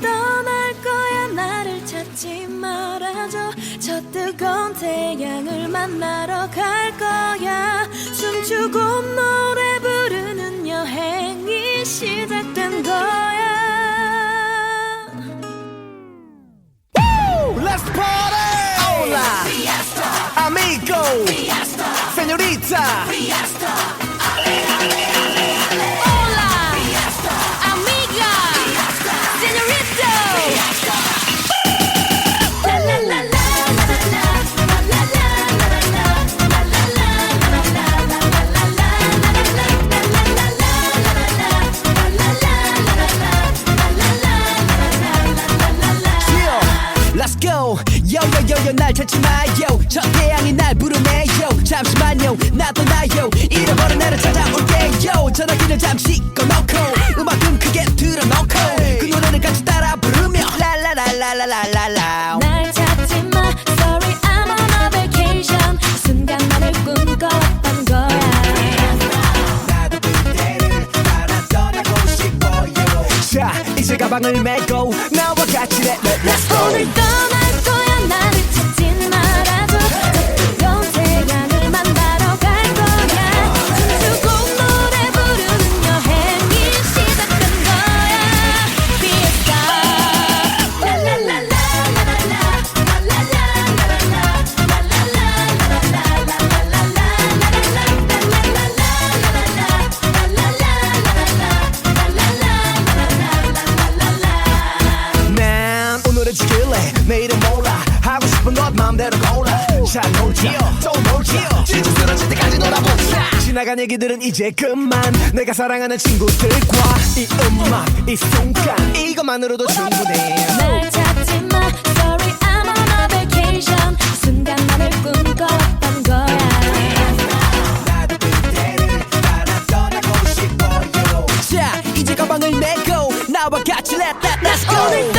떠날 거야 나를 찾지 말아줘 저 뜨거운 태양을 만나러 갈 거야 춤추고 노래 부르는 여행이 시작된 거야 Let's party! Hola! Amigo! Señorita! 요요요요 날 찾지 마요. 저 태양이 날 부르네요. 잠시만요, 나도 나요. 잃어버린 나를 찾아올게요. 전화기를 잠시 꺼놓고 음악은 크게 틀어놓고 그 노래를 같이 따라 부르며 라라라라라라라. 날 찾지 마 Sorry I'm on a vacation 순간만을 꿈꿔왔던 거야 나도 그대를 따라 떠나고 싶어요. 자, 이제 가방을 메고 나와 같이 let, let's go. 오늘 떠날 마음대로 골라 잘 놀자 또 놀자 진짜 쓰러질 때까지 놀아보자 지나간 얘기들은 이제 그만. 내가 사랑하는 친구들과 이 음악 이 순간 이것만으로도 충분해 날 찾지 마. Sorry I'm on a vacation. 순간만을 꿈꿔왔던 거야. 자 이제 가방을 메고 나와 같이 let that let's go